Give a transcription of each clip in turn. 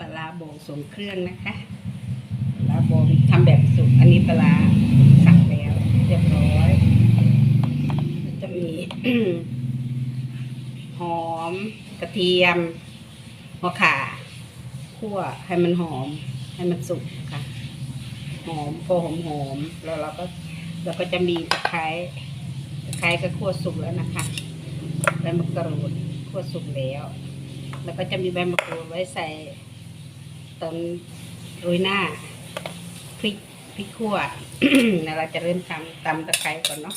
ปลาโบกส่งเครื่องนะคะปลาโบกทำแบบสุกอันนี้ปลาสักแล้วเรียบร้อยจะมีหอมกระเทียมหัวข่าคั่วให้มันหอม ให้มันสุกค่ะหอมพอหอมหอมแล้วเราก็เราก็จะมีตะไคร้ตะไคร้ก็คั่วสุกแล้วนะคะใบมะกรูดคั่วสุกแล้ว แล้วก็จะมีใบมะกรูดไว้ใส่ ตอนโรยหน้าพริกพริกขั่วแล้วเราจะเริ่มทำตำตะไคร้ก่อนเนาะ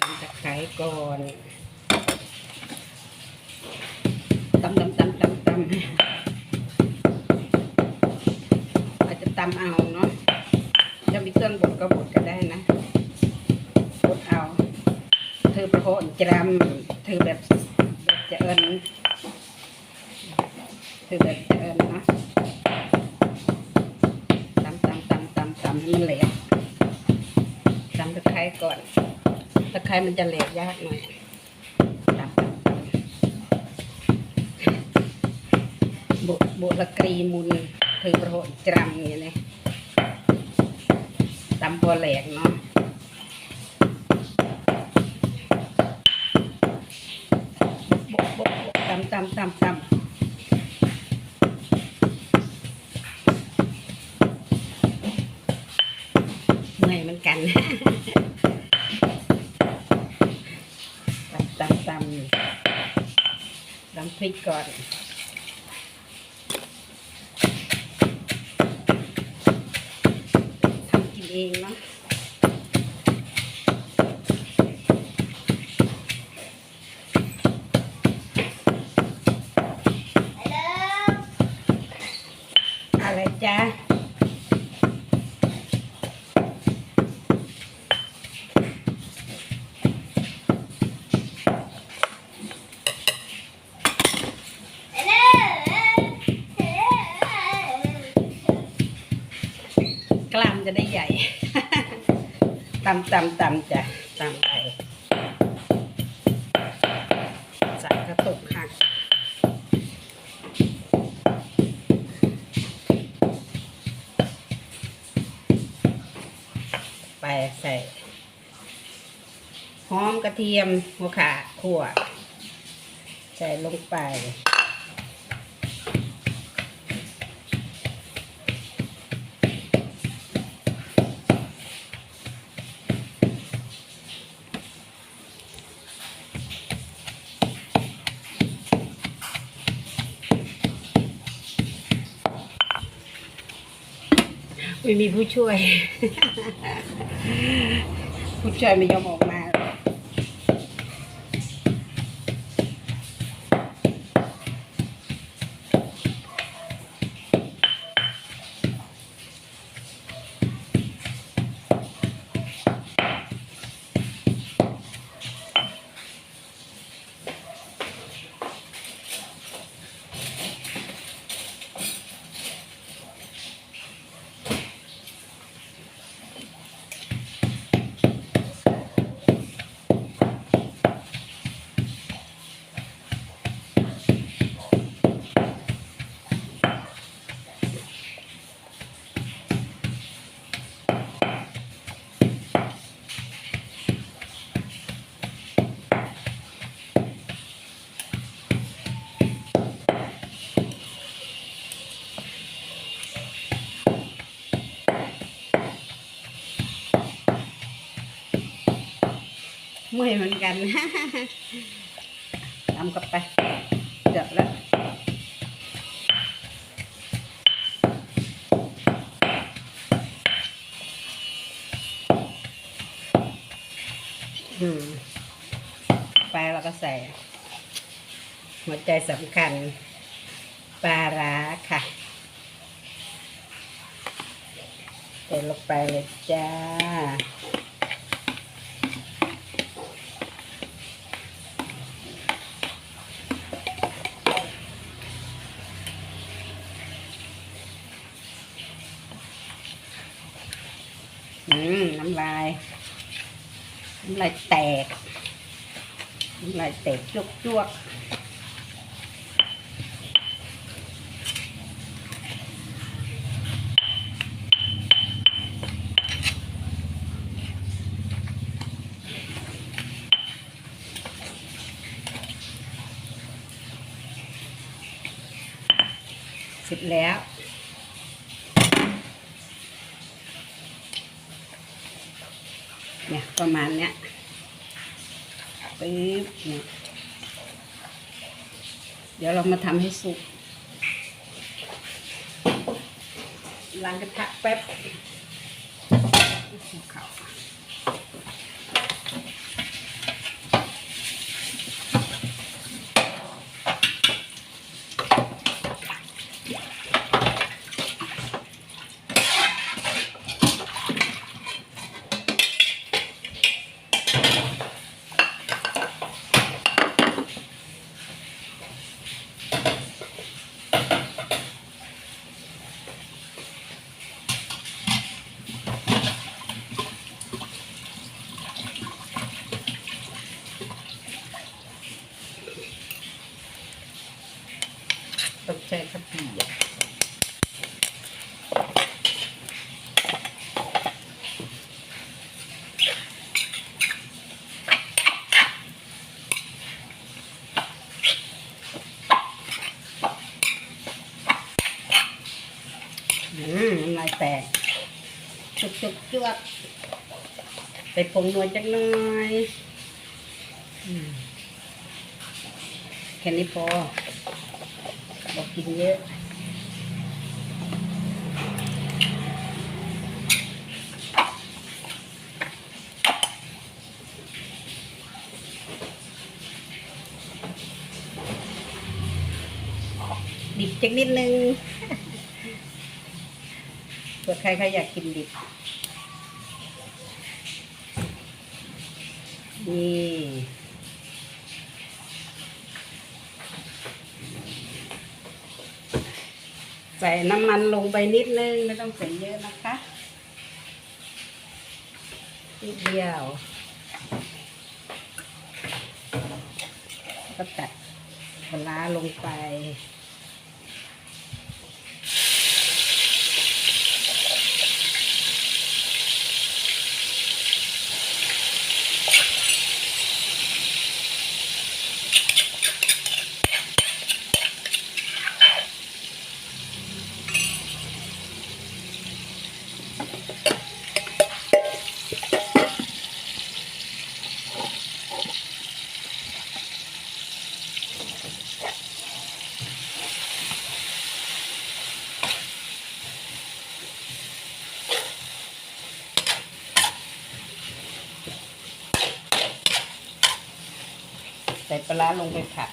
ตำตะไคร้ก่อนตำตำตำตำตำอาจจะตำเอาเนาะจะมีเครื่องบดก็บดก็ได้นะบดเอา เธอประโคนจรำเธอแบบแบบจะเอิญ เธอแบบจะเอิญนะตำตำตำตำตำให้มันเหลวตำตะไคร้ก่อนตะไคร้มันจะเหลวยากหน่อยตำบุบุละกรีมุนเธอประโคนจำอย่างนี้ตำพอแหลกเนาะตำตำตำตำ เมื่อยเหมือนกันตำตำตำตำพริกก่อนทำกินเองเนาะอะไรจ๊ะ กล้ามจะได้ใหญ่ตำตำตำจ้ะตำไปใส่กระตุกหักไปใส่หอมกระเทียมหัวขาขั่วใส่ลงไป ไม่มีผู้ช่วย ผู้ช่วยไม่ยอมออกมา เมื่อยเหมือนกันทำกับไปเดือดแล้วอืมไปแล้วก็ใส่ หัวใจสำคัญ ปลาร้าค่ะใส่ลงไปเลยจ้า อืมน้ำลาย น้ำลายแตก น้ำลายแตกจุกจุกเสร็จแล้ว เนี่ยประมาณเนี้ยปึ๊บเนี่ยเดี๋ยวเรามาทำให้สุกล้างกระทะแป๊บภูเขาต้ องใช้กะปิอะอืมน้ำลายแตกจุกจุกจวดใส่ผงนัวจักหน่อย อืมแค่นี้พอ บอกกินเยอะดิบจักนิดนึงเผื่อใครเขาอยากกินดิบ นี่ ส่น้ำมันลงไปนิดนึงไม่ต้องใส่เยอะนะคะนิดเดียวก็ตัดปลาร้าลงไป ปลาร้าลงไปผัด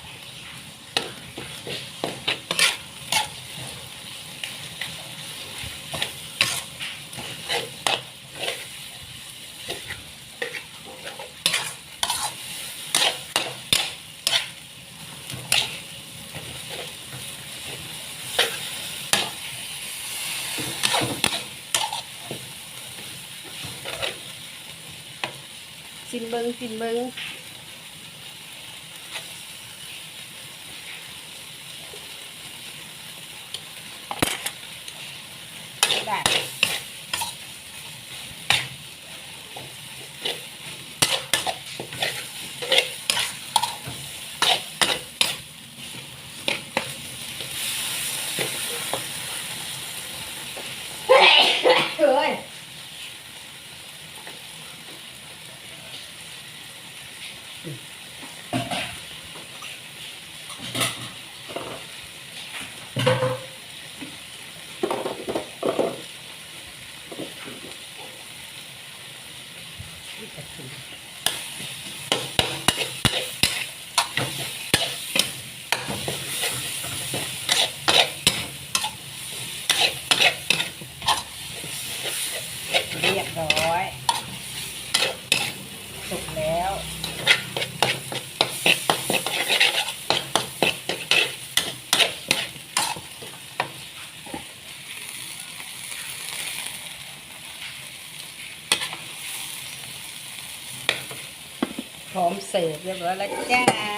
ชิมเบิงชิมเบิง ได้เฮ้ย เรียบร้อย สุกแล้วพร้อมเสิร์ฟเรียบร้อยแล้วจ้า